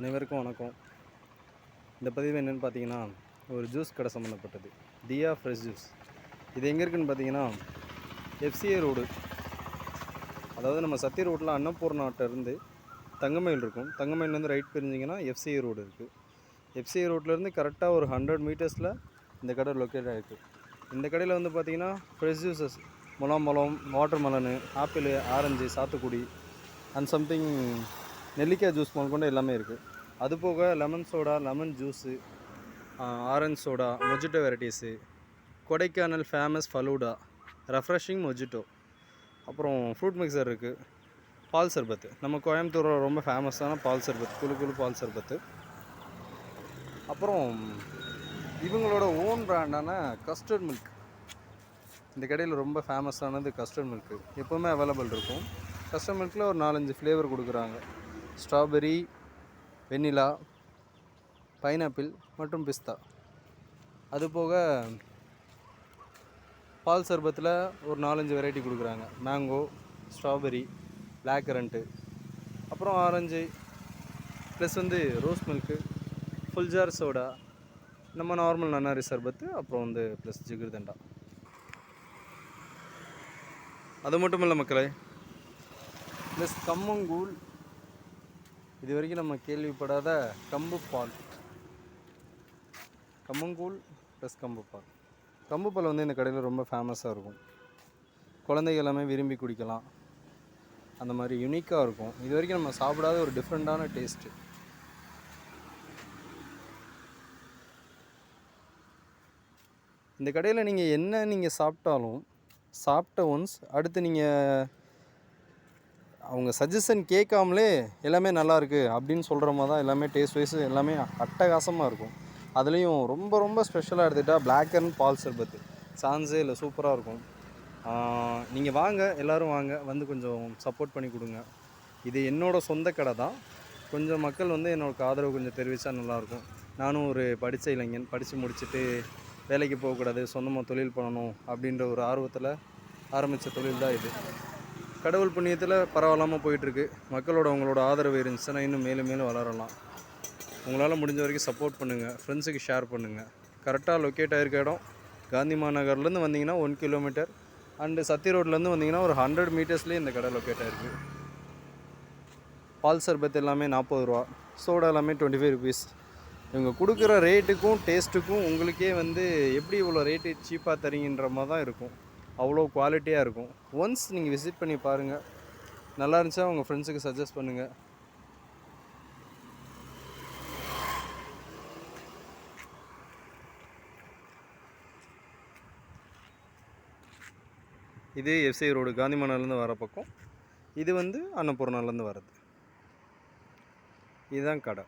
அனைவருக்கும் வணக்கம். இந்த பதிவு என்னென்னு பார்த்தீங்கன்னா ஒரு ஜூஸ் கடை சம்மந்தப்பட்டது தியா ஃப்ரெஷ் ஜூஸ். இது எங்கே இருக்குதுன்னு பார்த்தீங்கன்னா எஃப்சிஏ ரோடு. அதாவது நம்ம சத்தி ரோட்டில் அன்னபூர்ணாட்டிலேருந்து தங்கமயில் இருக்கும். தங்கமயிலேருந்து ரைட் பிரிஞ்சிங்கன்னா எஃப்சிஏ ரோடு இருக்குது எஃப்சிஏ ரோட்லேருந்து கரெக்டாக ஒரு ஹண்ட்ரட் மீட்டர்ஸில் இந்த கடை லொக்கேட் ஆகிருக்கு இந்த கடையில் வந்து பார்த்திங்கன்னா ஃப்ரெஷ் ஜூஸஸ் முலாம்பழம் வாட்டர் மெலனு ஆப்பிள் ஆரஞ்சு சாத்துக்குடி அண்ட் சம்திங் நெல்லிக்காய் ஜூஸ் முதற்கொண்டு எல்லாமே இருக்குது அது போக lemon soda lemon juice orange soda mojito varieties Kodaikanal famous falooda refreshing mojito அப்புறம் ஃப்ரூட் மிக்சர் இருக்குது பால் சர்பத்து. நம்ம கோயம்புத்தூரில் ரொம்ப ஃபேமஸான பால் சர்பத் குழு குழு பால் சர்பத்து. அப்புறம் இவங்களோட ஓன் பிராண்டான கஸ்டர்ட் மில்க் இந்த கடையில் ரொம்ப ஃபேமஸானது கஸ்டர்ட் மில்க்கு எப்போவுமே அவைலபிள் இருக்கும். கஸ்டர்ட் மில்கில் ஒரு நாலஞ்சு ஃப்ளேவர் கொடுக்குறாங்க. ஸ்ட்ராபெரி வெண்ணிலா பைனாப்பிள் மற்றும் பிஸ்தா. அதுபோக பால் சர்பத்தில் ஒரு நாலஞ்சு வெரைட்டி கொடுக்குறாங்க. மேங்கோ ஸ்ட்ராபெரி பிளாக் கரண்ட்டு அப்புறம் ஆரஞ்சு ப்ளஸ் வந்து rose milk full jar soda நம்ம நார்மல் நன்னாரி சர்பத்து அப்புறம் வந்து ப்ளஸ் ஜிகிர்தண்டா அது மட்டும் இல்லை மக்களே. ப்ளஸ் கம்மங்கூழ் இது வரைக்கும் நம்ம கேள்விப்படாத கம்பு பால். கம்மங்கூழ் ப்ளஸ் கம்பு பால். கம்பு பால் வந்து இந்த கடையில் ரொம்ப ஃபேமஸாக இருக்கும். குழந்தைங்க எல்லாமே விரும்பி குடிக்கலாம். அந்த மாதிரி யுனிக்காக இருக்கும். இது வரைக்கும் நம்ம சாப்பிடாத ஒரு டிஃப்ரெண்ட்டான டேஸ்ட்டு இந்த கடையில் நீங்கள் என்ன நீங்கள் சாப்பிட்டாலும் சாப்பிட்ட ஒன்ஸ் அடுத்து நீங்கள் அவங்க சஜஷன் கேட்காமலே எல்லாமே நல்லாயிருக்கு அப்படின்னு சொல்கிற மாதிரி தான் எல்லாமே டேஸ்ட் வைஸ் எல்லாமே அட்டகாசமாக இருக்கும். அதுலேயும் ரொம்ப ரொம்ப ஸ்பெஷலாக எடுத்துக்கிட்டால் பிளாக் அண்ட் பால் சர்பத்து சான்ஸே இல்லை சூப்பராக இருக்கும். நீங்கள் வாங்க எல்லோரும் வாங்க வந்து கொஞ்சம் சப்போர்ட் பண்ணி கொடுங்க. இது என்னோடய சொந்த கடை தான். கொஞ்சம் மக்கள் வந்து என்னோட ஆதரவு கொஞ்சம் தெரிவித்தா நல்லாயிருக்கும். நானும் ஒரு படித்த இளைஞன் படித்து முடிச்சுட்டு வேலைக்கு போகக்கூடாது சொந்தமாக தொழில் பண்ணணும் அப்படின்ற ஒரு ஆர்வத்தில் ஆரம்பித்த தொழில் தான் இது. கடவுள் புண்ணியத்தில் பரவாயில்லாமல் போயிட்டுருக்கு. மக்களோட உங்களோட ஆதரவு இருந்துச்சுன்னா இன்னும் மேலும் மேலும் வளரலாம். உங்களால் முடிஞ்ச வரைக்கும் சப்போர்ட் பண்ணுங்கள் ஃப்ரெண்ட்ஸுக்கு ஷேர் பண்ணுங்கள் கரெக்டாக லொக்கேட் ஆகிருக்க இடம். காந்தி மாநகர்லேருந்து வந்தீங்கன்னா ஒன் கிலோமீட்டர் அண்டு சத்தி ரோட்லேருந்து வந்தீங்கன்னா ஒரு ஹண்ட்ரட் மீட்டர்ஸ்லேயே இந்த கடை லொக்கேட் ஆகிருக்கு பால் சர்பத் எல்லாமே நாற்பது ரூபா. சோடா எல்லாமே டுவெண்ட்டி ஃபைவ் ருபீஸ் இவங்க கொடுக்குற ரேட்டுக்கும் டேஸ்ட்டுக்கும் உங்களுக்கே வந்து எப்படி இவ்வளோ ரேட்டு சீப்பாக தரீங்கன்ற மாதிரி தான் இருக்கும். அவ்வளோ குவாலிட்டியாக இருக்கும். ஒன்ஸ் நீங்கள் விசிட் பண்ணி பாருங்கள் நல்லா இருந்துச்சா? உங்கள் ஃப்ரெண்ட்ஸுக்கு சஜஸ்ட் பண்ணுங்கள் இது எஃப்சி ரோடு காந்திமனாலேருந்து வர பக்கம். இது வந்து அன்னபூர்ணாலேருந்து வர்றது. இதுதான் கடை.